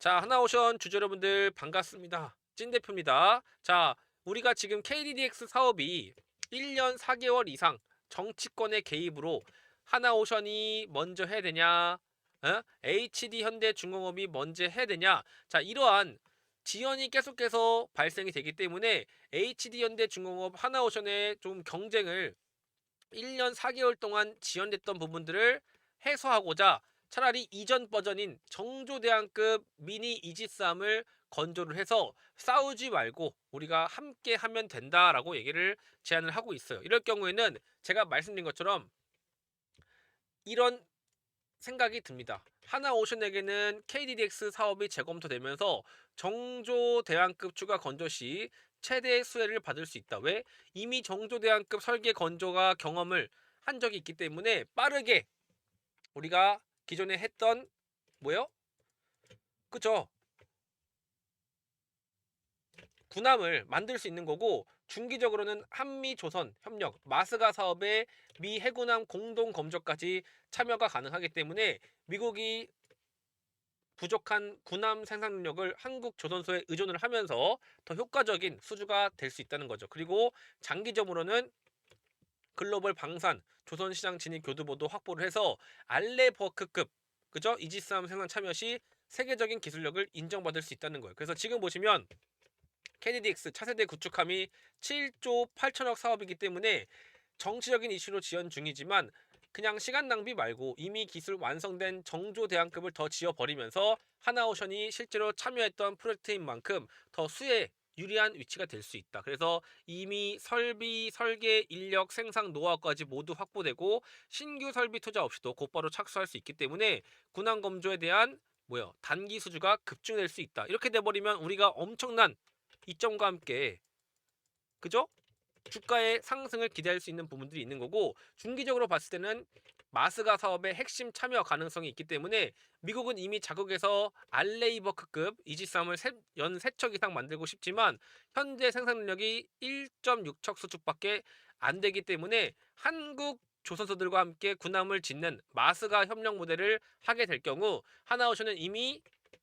자, 하나오션 주주 여러분들 반갑습니다. 찐 대표입니다. 자, 우리가 지금 KDDX 사업이 1년 4개월 이상 정치권의 개입으로 하나오션이 먼저 해야 되냐, 어? HD 현대중공업이 먼저 해야 되냐, 자, 이러한 지연이 계속해서 발생이 되기 때문에 HD 현대중공업 하나오션의 좀 경쟁을 1년 4개월 동안 지연됐던 부분들을 해소하고자 차라리 이전 버전인 정조대왕급 미니 이지스함을 건조를 해서 싸우지 말고 우리가 함께 하면 된다라고 얘기를 제안을 하고 있어요. 이럴 경우에는 제가 말씀드린 것처럼 이런 생각이 듭니다. 하나오션에게는 KDDX 사업이 재검토되면서 정조대왕급 추가 건조 시 최대 수혜를 받을 수 있다. 왜? 이미 정조대왕급 설계 건조가 경험을 한 적이 있기 때문에 빠르게 우리가 기존에 했던 뭐요? 그죠? 군함을 만들 수 있는 거고 중기적으로는 한미 조선 협력 마스가 사업의 미 해군함 공동 검조까지 참여가 가능하기 때문에 미국이 부족한 군함 생산 능력을 한국 조선소에 의존을 하면서 더 효과적인 수주가 될 수 있다는 거죠. 그리고 장기적으로는 글로벌 방산 조선 시장 진입 교두보도 확보를 해서 알레버크급 그죠? 이지스함 생산 참여 시 세계적인 기술력을 인정받을 수 있다는 거예요. 그래서 지금 보시면 KDDX 차세대 구축함이 7조 8천억 사업이기 때문에 정치적인 이슈로 지연 중이지만 그냥 시간 낭비 말고 이미 기술 완성된 정조 대항급을 더 지어 버리면서 하나오션이 실제로 참여했던 프로젝트인 만큼 더 수에 유리한 위치가 될 수 있다. 그래서 이미 설비, 설계, 인력, 생산 노하우까지 모두 확보되고 신규 설비 투자 없이도 곧바로 착수할 수 있기 때문에 군항 검조에 대한 뭐요 단기 수주가 급증될 수 있다. 이렇게 돼버리면 우리가 엄청난 이점과 함께 그죠? 주가의 상승을 기대할 수 있는 부분들이 있는 거고 중기적으로 봤을 때는 마스가 사업의 핵심 참여 가능성이 있기 때문에 미국은 이미 자국에서 알레이버크급 이지스함을 연 3척 이상 만들고 싶지만 현재 생산 능력이 1.6척 수축밖에 안 되기 때문에 한국 조선소들과 함께 군함을 짓는 마스가 협력 모델을 하게 될 경우 하나오션은 이미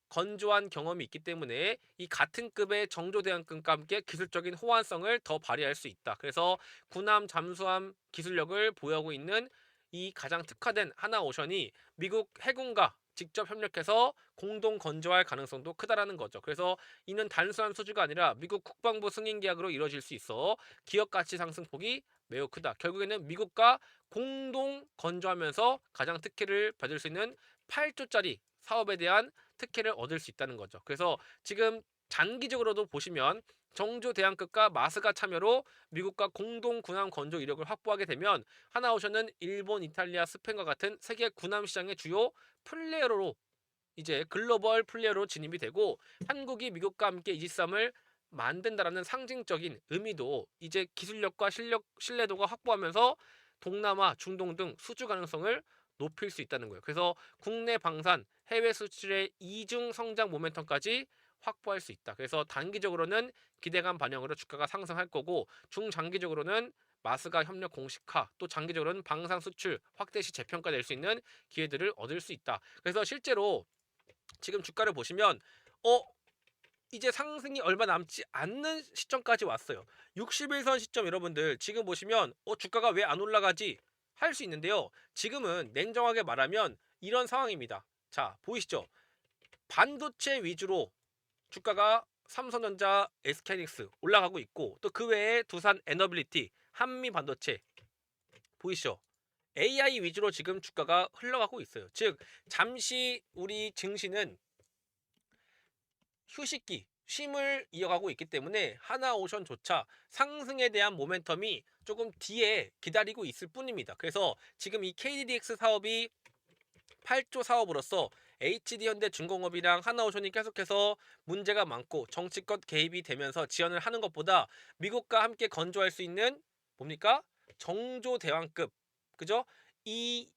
건조한 경험이 있기 때문에 이 같은 급의 정조대왕급과 함께 기술적인 호환성을 더 발휘할 수 있다. 그래서 군함 잠수함 기술력을 보유하고 있는 이 가장 특화된 하나오션이 미국 해군과 직접 협력해서 공동 건조할 가능성도 크다라는 거죠. 그래서 이는 단순한 수주가 아니라 미국 국방부 승인 계약으로 이루어질 수 있어 기업 가치 상승폭이 매우 크다. 결국에는 미국과 공동 건조하면서 가장 특혜를 받을 수 있는 8조짜리 사업에 대한 특혜를 얻을 수 있다는 거죠. 그래서 지금 장기적으로도 보시면 정조 대항급과 마스가 참여로 미국과 공동 군함 건조 이력을 확보하게 되면 하나오션은 일본, 이탈리아, 스페인과 같은 세계 군함 시장의 주요 플레이어로 이제 글로벌 플레이어로 진입이 되고 한국이 미국과 함께 이지스함을 만든다라는 상징적인 의미도 이제 기술력과 실력 신뢰도가 확보하면서 동남아, 중동 등 수주 가능성을 높일 수 있다는 거예요. 그래서 국내 방산, 해외 수출의 이중 성장 모멘텀까지 확보할 수 있다. 그래서 단기적으로는 기대감 반영으로 주가가 상승할 거고 중장기적으로는 마스가 협력 공식화 또 장기적으로는 방산 수출 확대 시 재평가될 수 있는 기회들을 얻을 수 있다. 그래서 실제로 지금 주가를 보시면 어 이제 상승이 얼마 남지 않는 시점까지 왔어요. 61선 시점 여러분들 지금 보시면 어 주가가 왜 안 올라가지 할 수 있는데요. 지금은 냉정하게 말하면 이런 상황입니다. 자 보이시죠? 반도체 위주로 주가가 삼성전자, SK하이닉스 올라가고 있고 또 그 외에 두산 에너빌리티, 한미 반도체 보이시죠? AI 위주로 지금 주가가 흘러가고 있어요. 즉 잠시 우리 증시는 휴식기, 쉼을 이어가고 있기 때문에 하나오션조차 상승에 대한 모멘텀이 조금 뒤에 기다리고 있을 뿐입니다. 그래서 지금 이 KDDX 사업이 8조 사업으로서 HD 현대 중공업이랑 하나오션이 계속해서 문제가 많고 정치권 개입이 되면서 지연을 하는 것보다 미국과 함께 건조할 수 있는 뭡니까? 정조 대왕급 그죠? 이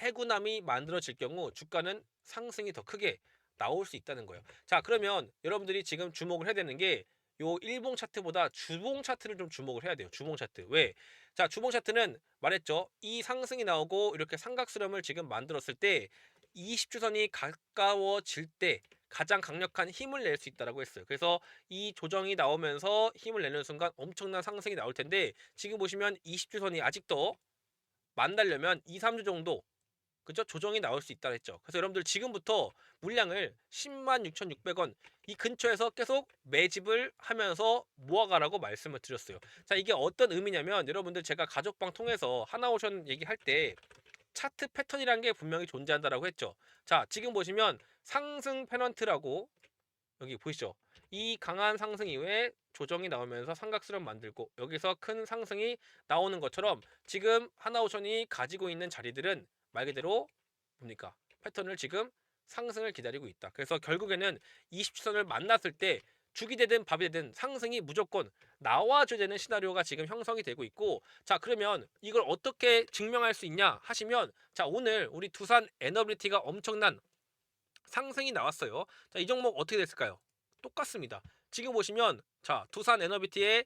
해군함이 만들어질 경우 주가는 상승이 더 크게 나올 수 있다는 거예요. 자, 그러면 여러분들이 지금 주목을 해야 되는 게 요 일봉 차트보다 주봉 차트를 좀 주목을 해야 돼요. 주봉 차트. 왜? 자, 주봉 차트는 말했죠. 이 상승이 나오고 이렇게 삼각수렴을 지금 만들었을 때 20주선이 가까워질 때 가장 강력한 힘을 낼 수 있다라고 했어요. 그래서 이 조정이 나오면서 힘을 내는 순간 엄청난 상승이 나올 텐데 지금 보시면 20주선이 아직도 만나려면 2, 3주 정도 그죠? 조정이 나올 수 있다 했죠. 그래서 여러분들 지금부터 물량을 10만 6,600원 이 근처에서 계속 매집을 하면서 모아가라고 말씀을 드렸어요. 자, 이게 어떤 의미냐면 여러분들 제가 가족방 통해서 하나오션 얘기할 때 차트 패턴이라는 게 분명히 존재한다라고 했죠. 자, 지금 보시면 상승 페넌트라고 여기 보이시죠? 이 강한 상승 이후에 조정이 나오면서 삼각수를 만들고 여기서 큰 상승이 나오는 것처럼 지금 하나오션이 가지고 있는 자리들은 말 그대로 뭡니까? 패턴을 지금 상승을 기다리고 있다. 그래서 결국에는 20주선을 만났을 때 죽이 되든 밥이 되든 상승이 무조건 나와줘야 되는 시나리오가 지금 형성이 되고 있고 자 그러면 이걸 어떻게 증명할 수 있냐 하시면 자 오늘 우리 두산 에너빌리티가 엄청난 상승이 나왔어요. 자 이 종목 어떻게 됐을까요? 똑같습니다. 지금 보시면 자 두산 에너비티의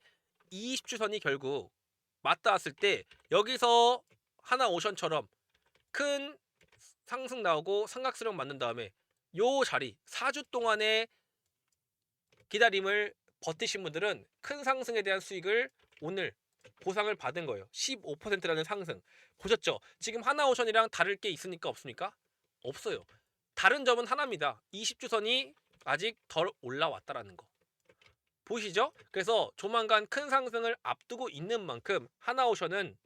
20주선이 결국 맞닿았을 때 여기서 하나 오션처럼 큰 상승 나오고 삼각수령 만든 다음에 요 자리 4주 동안의 기다림을 버티신 분들은 큰 상승에 대한 수익을 오늘 보상을 받은 거예요. 15%라는 상승. 보셨죠? 지금 하나오션이랑 다를 게 있습니까? 없습니까? 없어요. 다른 점은 하나입니다. 20주선이 아직 덜 올라왔다라는 거. 보이시죠? 그래서 조만간 큰 상승을 앞두고 있는 만큼 하나오션은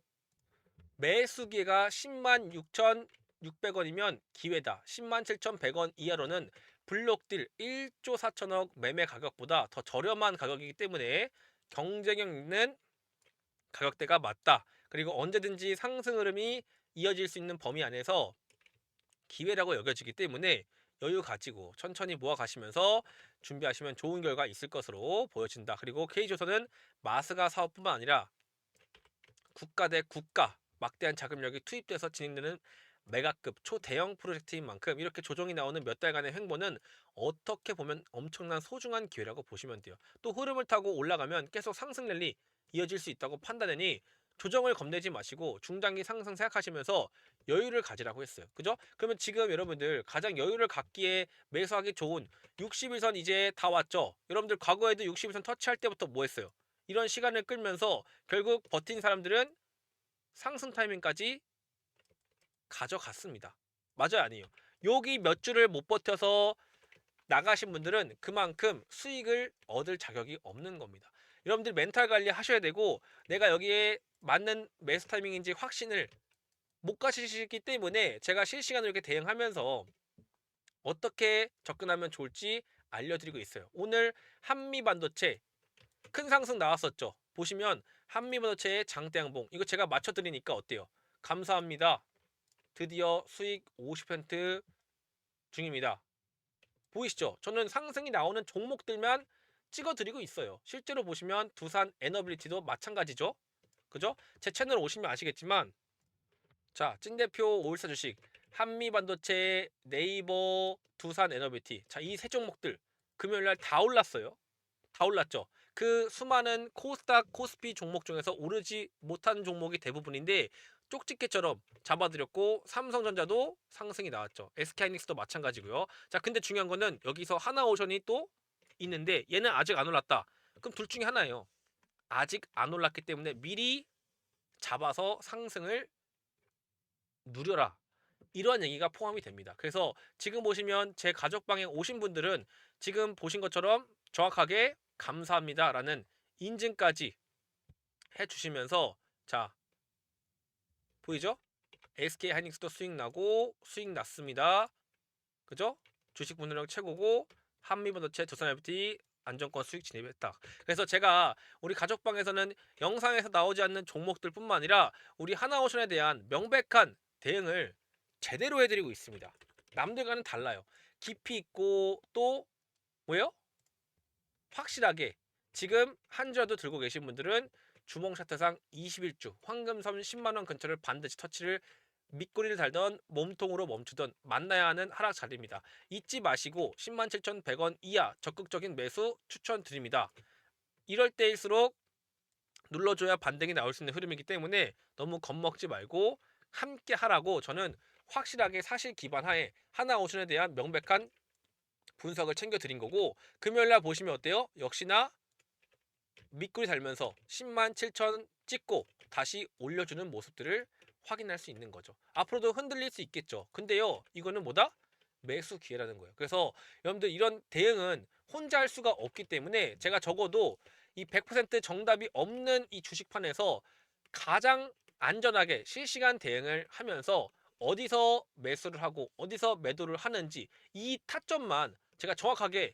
매수 기회가 10만 6,600원이면 기회다. 10만 7,100원 이하로는 블록딜 1조 4천억 매매 가격보다 더 저렴한 가격이기 때문에 경쟁력 있는 가격대가 맞다. 그리고 언제든지 상승 흐름이 이어질 수 있는 범위 안에서 기회라고 여겨지기 때문에 여유 가지고 천천히 모아 가시면서 준비하시면 좋은 결과 있을 것으로 보여진다. 그리고 K조선은 마스가 사업뿐만 아니라 국가 대 국가 막대한 자금력이 투입돼서 진행되는 메가급 초대형 프로젝트인 만큼 이렇게 조정이 나오는 몇 달간의 횡보는 어떻게 보면 엄청난 소중한 기회라고 보시면 돼요. 또 흐름을 타고 올라가면 계속 상승 랠리 이어질 수 있다고 판단하니 조정을 겁내지 마시고 중장기 상승 생각하시면서 여유를 가지라고 했어요. 그죠? 그러면 지금 여러분들 가장 여유를 갖기에 매수하기 좋은 60일선 이제 다 왔죠? 여러분들 과거에도 60일선 터치할 때부터 뭐 했어요? 이런 시간을 끌면서 결국 버틴 사람들은 상승 타이밍까지 가져갔습니다. 맞아요, 아니에요? 여기 몇 주를 못 버텨서 나가신 분들은 그만큼 수익을 얻을 자격이 없는 겁니다. 여러분들 멘탈 관리 하셔야 되고 내가 여기에 맞는 매수 타이밍인지 확신을 못 가지시기 때문에 제가 실시간으로 이렇게 대응하면서 어떻게 접근하면 좋을지 알려드리고 있어요. 오늘 한미 반도체 큰 상승 나왔었죠. 보시면 한미 반도체의 장대 양봉 이거 제가 맞춰드리니까 어때요? 감사합니다. 드디어 수익 50% 중입니다. 보이시죠? 저는 상승이 나오는 종목들만 찍어드리고 있어요. 실제로 보시면 두산 에너빌리티도 마찬가지죠. 그죠? 제 채널 오시면 아시겠지만 자, 찐 대표 514 주식, 한미 반도체, 네이버, 두산 에너비티. 자, 이 세 종목들 금요일 날 다 올랐어요. 다 올랐죠. 그 수많은 코스닥, 코스피 종목 중에서 오르지 못한 종목이 대부분인데 쪽집게처럼 잡아드렸고 삼성전자도 상승이 나왔죠. SK하이닉스도 마찬가지고요. 자, 근데 중요한 거는 여기서 하나오션이 또 있는데 얘는 아직 안 올랐다. 그럼 둘 중에 하나예요. 아직 안 올랐기 때문에 미리 잡아서 상승을 누려라. 이러한 얘기가 포함이 됩니다. 그래서 지금 보시면 제 가족방에 오신 분들은 지금 보신 것처럼 정확하게 감사합니다라는 인증까지 해주시면서 자 보이죠? SK 하이닉스도 수익 나고 수익 났습니다. 그죠? 주식 분할력 최고고 한미반도체 두산FT 안정권 수익 진입했다. 그래서 제가 우리 가족방에서는 영상에서 나오지 않는 종목들뿐만 아니라 우리 하나오션에 대한 명백한 대응을 제대로 해드리고 있습니다. 남들과는 달라요. 깊이 있고 또 뭐요? 확실하게 지금 한 주라도 들고 계신 분들은 주봉 차트상 21주 황금선 10만원 근처를 반드시 터치를 밑꼬리를 달던 몸통으로 멈추던 만나야 하는 하락 자리입니다. 잊지 마시고 107,100원 이하 적극적인 매수 추천드립니다. 이럴 때일수록 눌러줘야 반등이 나올 수 있는 흐름이기 때문에 너무 겁먹지 말고 함께 하라고 저는 확실하게 사실 기반하에 하나오션에 대한 명백한 분석을 챙겨 드린 거고 금요일 날 보시면 어때요? 역시나 밑구리 달면서 10만 7천 찍고 다시 올려주는 모습들을 확인할 수 있는 거죠. 앞으로도 흔들릴 수 있겠죠. 근데요, 이거는 뭐다? 매수 기회라는 거예요. 그래서 여러분들 이런 대응은 혼자 할 수가 없기 때문에 제가 적어도 이 100% 정답이 없는 이 주식판에서 가장 안전하게 실시간 대응을 하면서 어디서 매수를 하고 어디서 매도를 하는지 이 타점만 제가 정확하게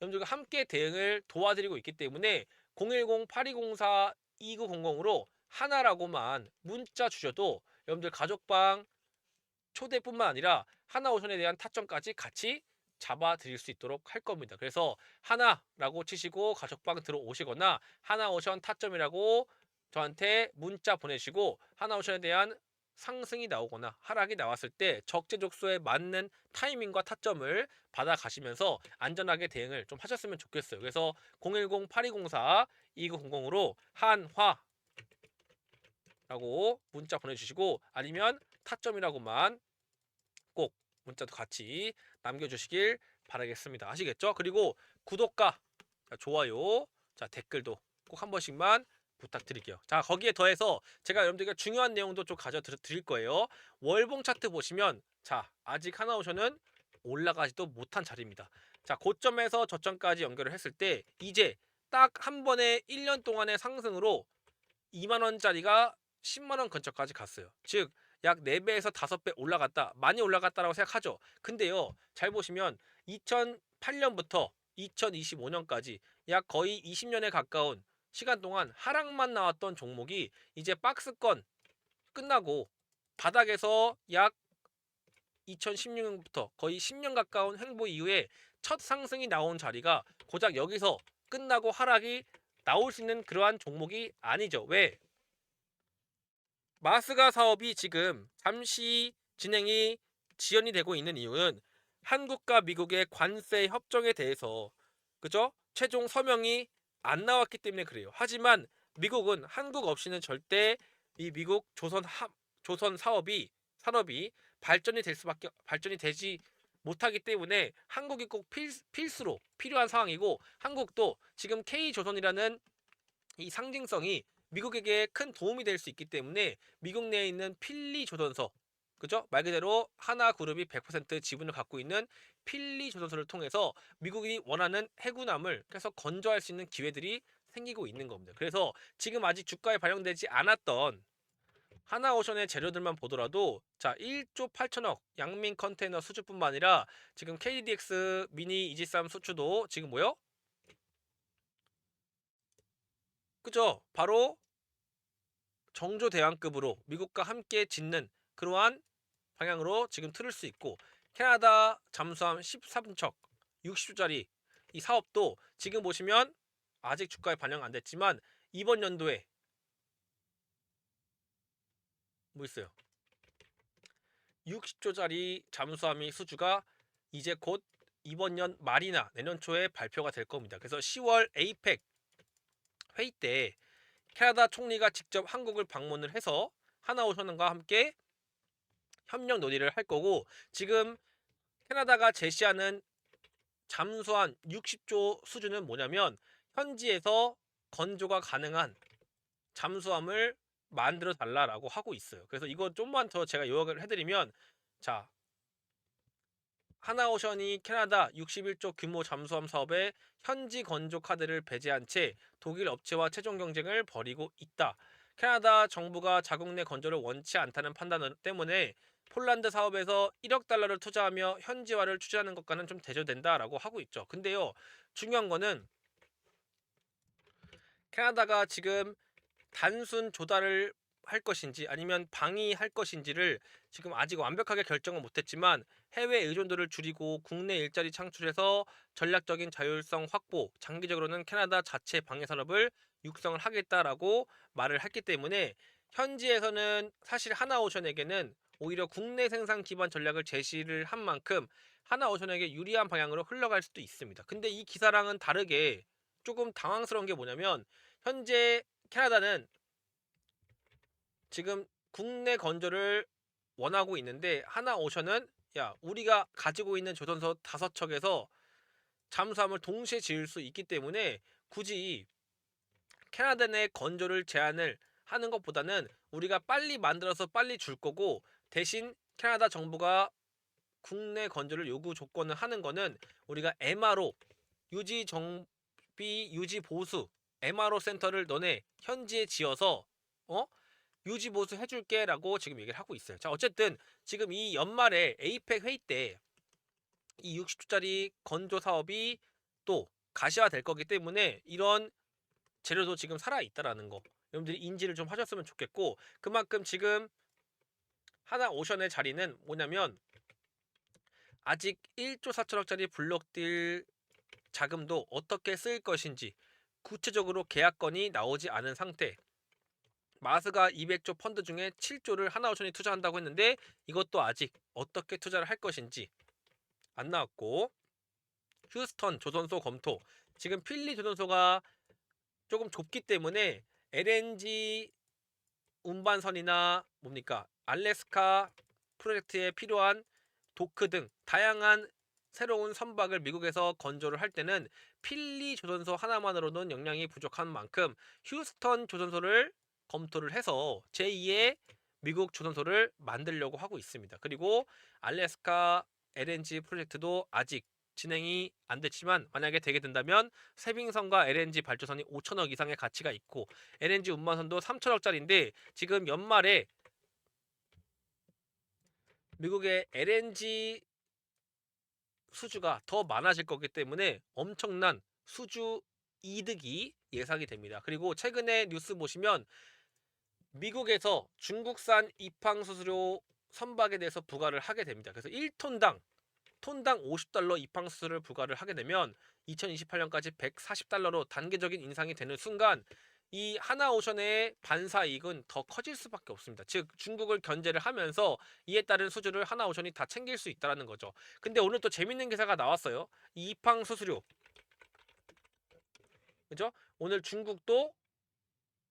여러분들과 함께 대응을 도와드리고 있기 때문에 010-8204-2900으로 하나라고만 문자 주셔도 여러분들 가족방 초대뿐만 아니라 하나 오션에 대한 타점까지 같이 잡아 드릴 수 있도록 할 겁니다. 그래서 하나라고 치시고 가족방 들어오시거나 하나 오션 타점이라고 저한테 문자 보내시고 하나 오션에 대한 상승이 나오거나 하락이 나왔을 때 적재적소에 맞는 타이밍과 타점을 받아 가시면서 안전하게 대응을 좀 하셨으면 좋겠어요. 그래서 010-8204-2900으로 한화 라고 문자 보내주시고 아니면 타점이라고만 꼭 문자도 같이 남겨주시길 바라겠습니다. 아시겠죠? 그리고 구독과 좋아요, 자 댓글도 꼭 한 번씩만 부탁드릴게요. 자 거기에 더해서 제가 여러분들께 중요한 내용도 좀 가져 드릴 거예요. 월봉 차트 보시면 자 아직 하나오션은 올라가지도 못한 자리입니다. 자 고점에서 저점까지 연결을 했을 때 이제 딱 한 번에 1년 동안의 상승으로 2만 원짜리가 10만 원 근처까지 갔어요. 즉 약 4배에서 5배 올라갔다. 많이 올라갔다라고 생각하죠. 근데요. 잘 보시면 2008년부터 2025년까지 약 거의 20년에 가까운 시간 동안 하락만 나왔던 종목이 이제 박스권 끝나고 바닥에서 약 2016년부터 거의 10년 가까운 횡보 이후에 첫 상승이 나온 자리가 고작 여기서 끝나고 하락이 나올 수 있는 그러한 종목이 아니죠. 왜? 마스가 사업이 지금 잠시 진행이 지연이 되고 있는 이유는 한국과 미국의 관세 협정에 대해서 그죠? 최종 서명이 안 나왔기 때문에 그래요. 하지만 미국은 한국 없이는 절대 이 미국 조선 하, 조선 사업이 산업이 발전이 될 수밖에 발전이 되지 못하기 때문에 한국이 꼭 필, 필수로 필요한 상황이고 한국도 지금 K조선이라는 이 상징성이 미국에게 큰 도움이 될 수 있기 때문에 미국 내에 있는 필리 조선소 그죠? 말 그대로 하나 그룹이 100% 지분을 갖고 있는 필리 조선소를 통해서 미국이 원하는 해군함을 계속 건조할 수 있는 기회들이 생기고 있는 겁니다. 그래서 지금 아직 주가에 반영되지 않았던 하나오션의 재료들만 보더라도 자 1조 8천억 양민 컨테이너 수주뿐만 아니라 지금 KDX 미니 이지삼 수주도 지금 뭐요? 그죠? 바로 정조 대왕급으로 미국과 함께 짓는 그러한 방향으로 지금 틀을 수 있고 캐나다 잠수함 13척 60조짜리 이 사업도 지금 보시면 아직 주가에 반영 안 됐지만 이번 연도에 뭐 있어요? 60조짜리 잠수함이 수주가 이제 곧 이번 년 말이나 내년 초에 발표가 될 겁니다. 그래서 10월 에이펙 회의 때 캐나다 총리가 직접 한국을 방문을 해서 하나오션과 함께 협력 논의를 할 거고 지금 캐나다가 제시하는 잠수한 60조 수준은 뭐냐면 현지에서 건조가 가능한 잠수함을 만들어 달라라고 하고 있어요. 그래서 이거 좀만 더 제가 요약을 해드리면 자 하나오션이 캐나다 61조 규모 잠수함 사업에 현지 건조 카드를 배제한 채 독일 업체와 최종 경쟁을 벌이고 있다. 캐나다 정부가 자국 내 건조를 원치 않다는 판단 때문에 폴란드 사업에서 1억 달러를 투자하며 현지화를 추진하는 것과는 좀 대조된다라고 하고 있죠. 근데요, 중요한 거는 캐나다가 지금 단순 조달을 할 것인지 아니면 방위할 것인지를 지금 아직 완벽하게 결정을 못했지만 해외 의존도를 줄이고 국내 일자리 창출해서 전략적인 자율성 확보, 장기적으로는 캐나다 자체 방위 산업을 육성을 하겠다라고 말을 했기 때문에 현지에서는 사실 하나오션에게는 오히려 국내 생산 기반 전략을 제시를 한 만큼 하나오션에게 유리한 방향으로 흘러갈 수도 있습니다. 근데 이 기사랑은 다르게 조금 당황스러운 게 뭐냐면 현재 캐나다는 지금 국내 건조를 원하고 있는데 하나오션은 야 우리가 가지고 있는 조선소 다섯 척에서 잠수함을 동시에 지을 수 있기 때문에 굳이 캐나다 내 건조를 제한을 하는 것보다는 우리가 빨리 만들어서 빨리 줄 거고 대신 캐나다 정부가 국내 건조를 요구 조건을 하는 거는 우리가 MRO 유지 정비 유지 보수 MRO 센터를 너네 현지에 지어서 어 유지 보수 해줄게라고 지금 얘기를 하고 있어요. 자 어쨌든 지금 이 연말에 에이펙 회의 때 이 60조짜리 건조 사업이 또 가시화 될 거기 때문에 이런 재료도 지금 살아 있다라는 거 여러분들이 인지를 좀 하셨으면 좋겠고 그만큼 지금 하나 오션의 자리는 뭐냐면 아직 1조 4천억짜리 블록딜 자금도 어떻게 쓰일 것인지 구체적으로 계약건이 나오지 않은 상태. 마스가 200조 펀드 중에 7조를 하나오션이 투자한다고 했는데 이것도 아직 어떻게 투자를 할 것인지 안 나왔고 휴스턴 조선소 검토 지금 필리 조선소가 조금 좁기 때문에 LNG 운반선이나 뭡니까 알래스카 프로젝트에 필요한 도크 등 다양한 새로운 선박을 미국에서 건조를 할 때는 필리 조선소 하나만으로는 역량이 부족한 만큼 휴스턴 조선소를 검토를 해서 제2의 미국 조선소를 만들려고 하고 있습니다. 그리고 알래스카 LNG 프로젝트도 아직 진행이 안 됐지만 만약에 되게 된다면 세빙선과 LNG 발주선이 5천억 이상의 가치가 있고 LNG 운반선도 3천억짜리인데 지금 연말에 미국의 LNG 수주가 더 많아질 거기 때문에 엄청난 수주 이득이 예상이 됩니다. 그리고 최근에 뉴스 보시면 미국에서 중국산 입항 수수료 선박에 대해서 부과를 하게 됩니다. 그래서 1톤당 톤당 50달러 입항 수수료를 부과를 하게 되면 2028년까지 140달러로 단계적인 인상이 되는 순간 이 하나오션의 반사 이익은 더 커질 수밖에 없습니다. 즉 중국을 견제를 하면서 이에 따른 수주를 하나오션이 다 챙길 수 있다라는 거죠. 근데 오늘 또 재밌는 기사가 나왔어요. 이 입항 수수료. 그죠? 오늘 중국도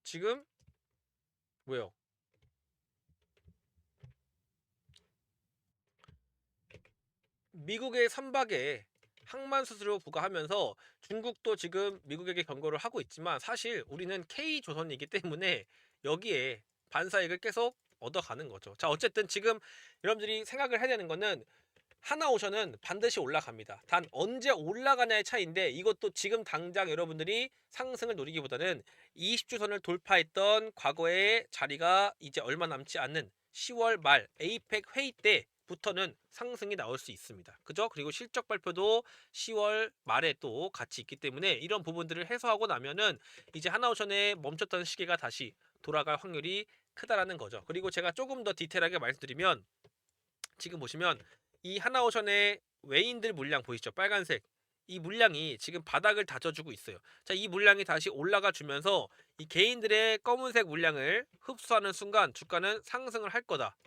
지금 왜요? 미국의 선박에 항만 수수료 부과하면서 중국도 지금 미국에게 경고를 하고 있지만 사실 우리는 K 조선이기 때문에 여기에 반사익을 계속 얻어가는 거죠. 자 어쨌든 지금 여러분들이 생각을 해야 되는 거는 하나오션은 반드시 올라갑니다. 단 언제 올라가냐의 차이인데 이것도 지금 당장 여러분들이 상승을 노리기보다는 20주선을 돌파했던 과거의 자리가 이제 얼마 남지 않는 10월 말 에이펙 회의 때 부터는 상승이 나올 수 있습니다. 그죠? 그리고 실적 발표도 10월 말에 또 같이 있기 때문에 이런 부분들을 해소하고 나면은 이제 하나오션의 멈췄던 시기가 다시 돌아갈 확률이 크다라는 거죠. 그리고 제가 조금 더 디테일하게 말씀드리면 지금 보시면 이 하나오션의 외인들 물량 보이시죠? 빨간색. 이 물량이 지금 바닥을 다져주고 있어요. 자, 이 물량이 다시 올라가 주면서 이 개인들의 검은색 물량을 흡수하는 순간 주가는 상승을 할 거다.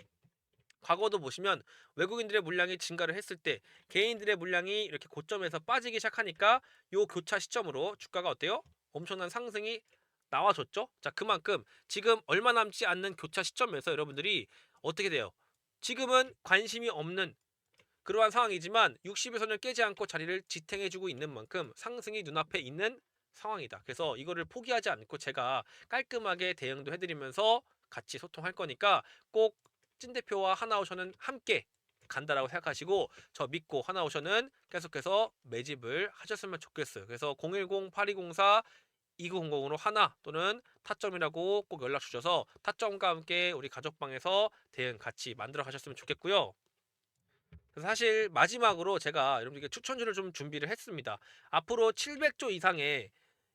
과거도 보시면 외국인들의 물량이 증가를 했을 때 개인들의 물량이 이렇게 고점에서 빠지기 시작하니까 요 교차 시점으로 주가가 어때요? 엄청난 상승이 나와줬죠? 자, 그만큼 지금 얼마 남지 않는 교차 시점에서 여러분들이 어떻게 돼요? 지금은 관심이 없는 그러한 상황이지만 60일선을 깨지 않고 자리를 지탱해주고 있는 만큼 상승이 눈앞에 있는 상황이다. 그래서 이거를 포기하지 않고 제가 깔끔하게 대응도 해드리면서 같이 소통할 거니까 꼭 찐 대표와 하나오션은 함께 간다라고 생각하시고 저 믿고 하나오션은 계속해서 매집을 하셨으면 좋겠어요. 그래서 010-8204 2900으로 하나 또는 타점이라고 꼭 연락 주셔서 타점과 함께 우리 가족방에서 대응 같이 만들어 가셨으면 좋겠고요. 그래서 사실 마지막으로 제가 여러분들께 추천주를 좀 준비를 했습니다. 앞으로 700조 이상의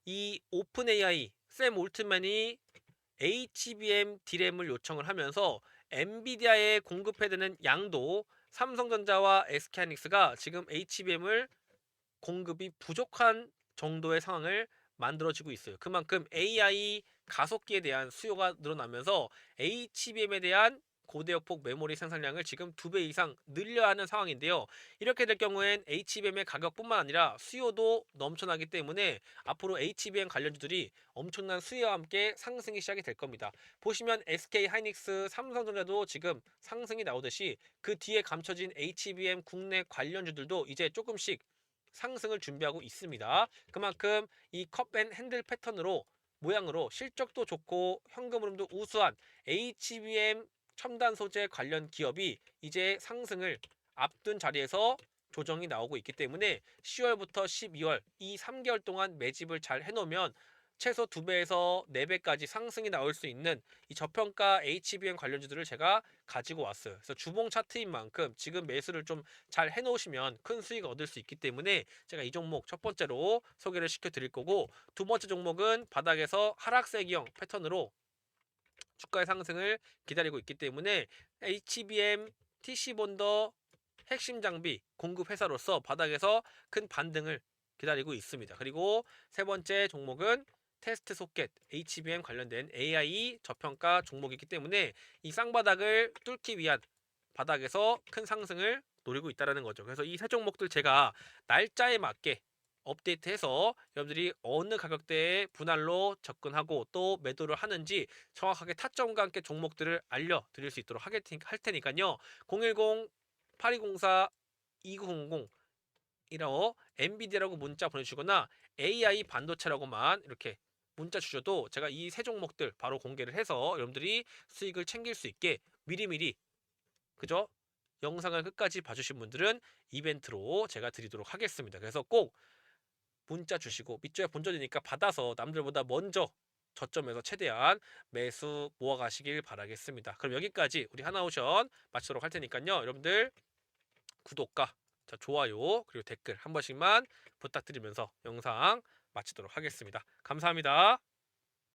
이 오픈 AI 샘 올트맨이 HBM 디램을 요청을 하면서 엔비디아에 공급해야 되는 양도 삼성전자와 SK하이닉스가 지금 HBM을 공급이 부족한 정도의 상황을 만들어지고 있어요. 그만큼 AI 가속기에 대한 수요가 늘어나면서 HBM에 대한 고대역폭 메모리 생산량을 지금 두 배 이상 늘려야 하는 상황인데요. 이렇게 될 경우엔 HBM의 가격뿐만 아니라 수요도 넘쳐나기 때문에 앞으로 HBM 관련주들이 엄청난 수요와 함께 상승이 시작이 될 겁니다. 보시면 SK 하이닉스, 삼성전자도 지금 상승이 나오듯이 그 뒤에 감춰진 HBM 국내 관련주들도 이제 조금씩 상승을 준비하고 있습니다. 그만큼 이 컵앤 핸들 패턴으로 모양으로 실적도 좋고 현금 흐름도 우수한 HBM 첨단 소재 관련 기업이 이제 상승을 앞둔 자리에서 조정이 나오고 있기 때문에 10월부터 12월 이 3개월 동안 매집을 잘 해놓으면 최소 2배에서 4배까지 상승이 나올 수 있는 이 저평가 HBM 관련주들을 제가 가지고 왔어요. 그래서 주봉 차트인 만큼 지금 매수를 좀 잘 해놓으시면 큰 수익 얻을 수 있기 때문에 제가 이 종목 첫 번째로 소개를 시켜드릴 거고 두 번째 종목은 바닥에서 하락세기형 패턴으로 주가의 상승을 기다리고 있기 때문에 HBM TC본더 핵심 장비 공급 회사로서 바닥에서 큰 반등을 기다리고 있습니다. 그리고 세 번째 종목은 테스트 소켓 HBM 관련된 AI 저평가 종목이기 때문에 이 쌍바닥을 뚫기 위한 바닥에서 큰 상승을 노리고 있다라는 거죠. 그래서 이 세 종목들 제가 날짜에 맞게 업데이트해서 여러분들이 어느 가격대에 분할로 접근하고 또 매도를 하는지 정확하게 타점과 함께 종목들을 알려드릴 수 있도록 하겠- 할 테니까요. 010 8204 2900 이라고 엔비디아라고 문자 보내주거나 AI 반도체라고만 이렇게 문자 주셔도 제가 이 세 종목들 바로 공개를 해서 여러분들이 수익을 챙길 수 있게 미리미리 그죠? 영상을 끝까지 봐주신 분들은 이벤트로 제가 드리도록 하겠습니다. 그래서 꼭 문자 주시고 밑줄에 본전이니까 받아서 남들보다 먼저 저점에서 최대한 매수 모아가시길 바라겠습니다. 그럼 여기까지 우리 하나오션 마치도록 할 테니까요. 여러분들 구독과 자, 좋아요 그리고 댓글 한 번씩만 부탁드리면서 영상 마치도록 하겠습니다. 감사합니다.